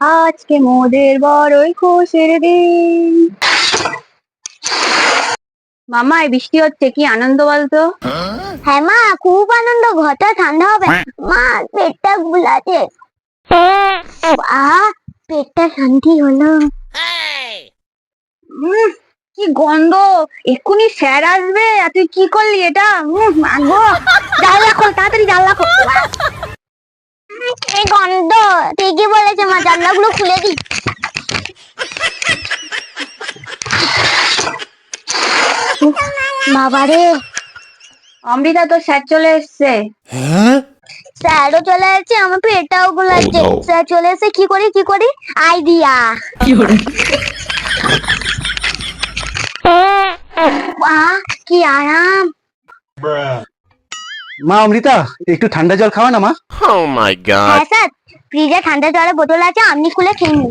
আজকে মোদের বড়ই খুশির দিন। মামা এই বৃষ্টি হচ্ছে কি আনন্দ বলতো? হ্যাঁ মা খুব আনন্দ ঘরটা ঠান্ডা হবে। মা পেটটা আহ পেটটা শান্তি হলো। কি গন্ধ! এক্ষুনি স্যার আসবে আর তুই কি করলি এটা? মাগো জানলা খোল তাড়াতাড়ি জানলা খোল। এই গন্ধ। ঠিকই বলেছে মা জানলাগুলো খুলে দি বাবারে। অমৃতা তো স্যার চলে এসছে। স্যারও চলে যাচ্ছে আমার পেটটাও গুলাচ্ছে Oh. স্যার চলে এসে কি করি কি করি? আইডিয়া। বাহ কি আরাম। মা অমৃতা একটু ঠান্ডা জল খাওয়া না মা Oh my god. হ্যাঁ স্যার ফ্রিজে ঠান্ডা জলের বোতল আছে আপনি খুলে খেয়ে নিন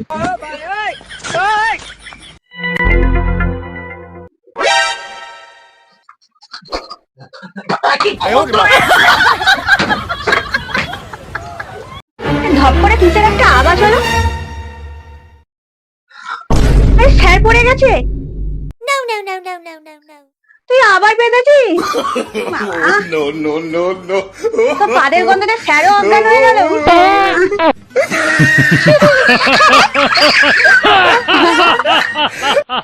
ধপ করে কিসের একটা আওয়াজ হলো স্যার পড়ে গেছে তুই আবার পেতেছিস no, no, no, no. তো পাদের গন্ধটা স্যারও অজ্ঞান হয়ে গেল।